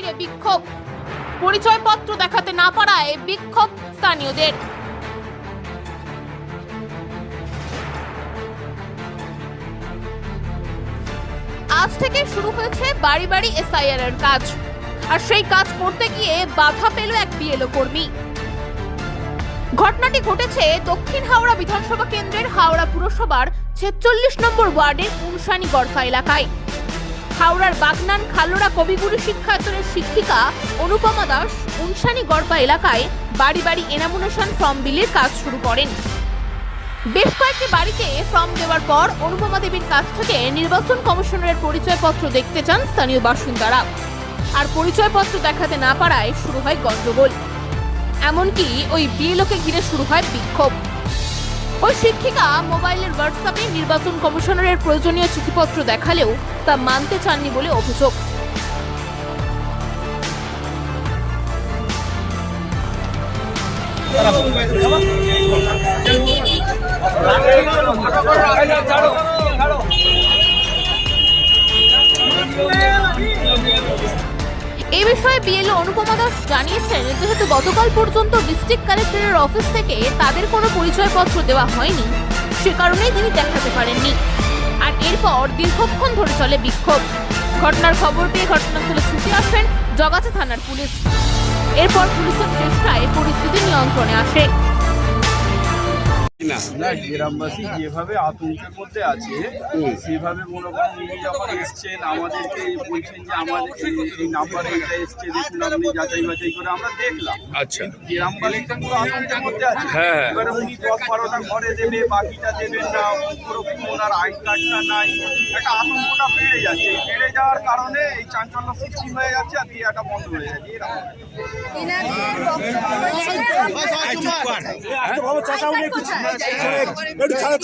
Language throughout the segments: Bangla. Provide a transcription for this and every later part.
ঘিরে বিক্ষোভ। পরিচয়পত্র দেখাতে না পারায় বিক্ষোভ স্থানীয়দের। আজ থেকে শুরু হয়েছে বাড়ি বাড়ি এসআইআর এর কাজ। আর সেই কাজ করতে গিয়ে বাধা পেল এক বিএলও কর্মী। ঘটনাটি ঘটেছে দক্ষিণ হাওড়া বিধানসভা কেন্দ্রের হাওড়া পুরসভার ছেচল্লিশ নম্বর ওয়ার্ডের উনসানি গড়ফা এলাকায়। হাওড়ার বাগনান খালোড়া কবিগুরু শিক্ষায়তনের শিক্ষিকা অনুপমা দাস উনসানি গড়পা এলাকায় বাড়ি বাড়ি এনামুনেশন ফর্ম বিলির কাজ শুরু করেন। বেশ কয়েকটি বাড়িতে ফর্ম দেওয়ার পর অনুপমা দেবীর কাছ থেকে নির্বাচন কমিশনারের পরিচয়পত্র দেখতে চান স্থানীয় বাসিন্দারা। আর পরিচয়পত্র দেখাতে না পারায় শুরু হয় গন্ডগোল এমনকি ওই বিএলওকে ঘিরে শুরু হয় বিক্ষোভ। ওই শিক্ষিকা মোবাইলের হোয়াটসঅ্যাপে নির্বাচন কমিশনারের প্রয়োজনীয় চিঠিপত্র দেখালেও তা মানতে চাননি বলে অভিযোগ। বিষয়ে বিএলও অনুপমা দাস জানিয়েছেন, যেহেতু গতকাল পর্যন্ত ডিস্ট্রিক্ট কালেক্টরের অফিস থেকে তাদের কোনো পরিচয়পত্র দেওয়া হয়নি, সে কারণেই তিনি দেখাতে পারেননি। আর এরপর দীর্ঘক্ষণ ধরে চলে বিক্ষোভ। ঘটনার খবর পেয়ে ঘটনাস্থলে ছুটে আসেন জগাছা থানার পুলিশ। এরপর পুলিশের চেষ্টায় পরিস্থিতি নিয়ন্ত্রণে আসে। না গ্রামবাসী যেভাবে আতঙ্কের মধ্যে আছে সেভাবে মনে করেন উনি যখন এসছেন আমাদেরকে বলছেন যে আমাদের এই- নাম্বারে এটা এসছে দেখুন আপনি যাচাই বাছাই করে আমরা দেখলাম। আচ্ছা। গ্রামবাসী তো পুরো আতঙ্কের মধ্যে আছে। হ্যাঁ। এবারে উনি দশ বারোটা ঘরে দেবে বাকিটা দেবেন না পুরো ওনার আই কার্ডটা নাই। একটা আতঙ্কটা বেড়ে যাচ্ছে। এই বেড়ে যাওয়ার কারণে এই চাঞ্চল্য সৃষ্টি হয়ে যাচ্ছে আর দিয়াটা বন্ধ হয়ে যাচ্ছে। এরকম এনাদের বক্তব্য খা-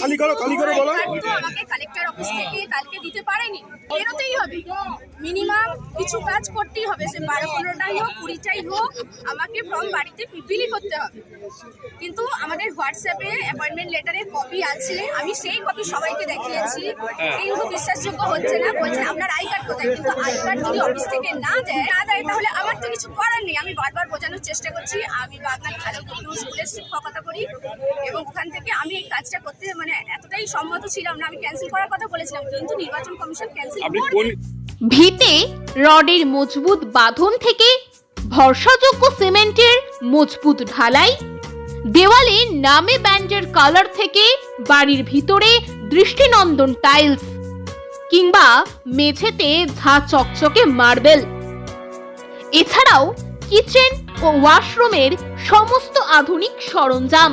খালি করো খালি করে বলো। আমাকে কালেক্টর অফিস থেকে কালকে দিতে পারেনি? বেরোতেই হবে। মিনিমাম কিছু কাজ করতেই হবে সে বারো পনেরোটাই হোক কুড়িটাই হোক আমাকে ফর্ম বাড়িতে বিলি করতে হবে। কিন্তু আমাদের হোয়াটসঅ্যাপে অ্যাপয়েন্টমেন্ট লেটারের কপি আছে আমি সেই কপি সবাইকে দেখিয়েছি। কিন্তু বিশ্বাসযোগ্য হচ্ছে না বলছে আপনার আই কার্ড কোথায়? কিন্তু আই কার্ড যদি অফিস থেকে না দেয় না দেয় তাহলে আমার তো কিছু করার নেই। আমি বারবার বোঝানোর চেষ্টা করছি আমি বাগনান ভালো স্কুলের শিক্ষকতা করি এবং ওখান থেকে আমি এই কাজটা করতে মানে এতটাই সম্মত ছিলাম না আমি ক্যান্সেল করার কথা বলেছিলাম কিন্তু নির্বাচন কমিশন ক্যান্সেল ভিতে রডের মজবুত বাঁধন থেকে ভরসাযোগ্য সিমেন্টের মজবুত ঢালাই দেওয়ালে নামে ব্যান্ডের কালার থেকে বাড়ির ভিতরে দৃষ্টিনন্দন টাইলস কিংবা মেঝেতে ঝা চকচকে মার্বেল এছাড়াও কিচেন ও ওয়াশরুমের সমস্ত আধুনিক সরঞ্জাম।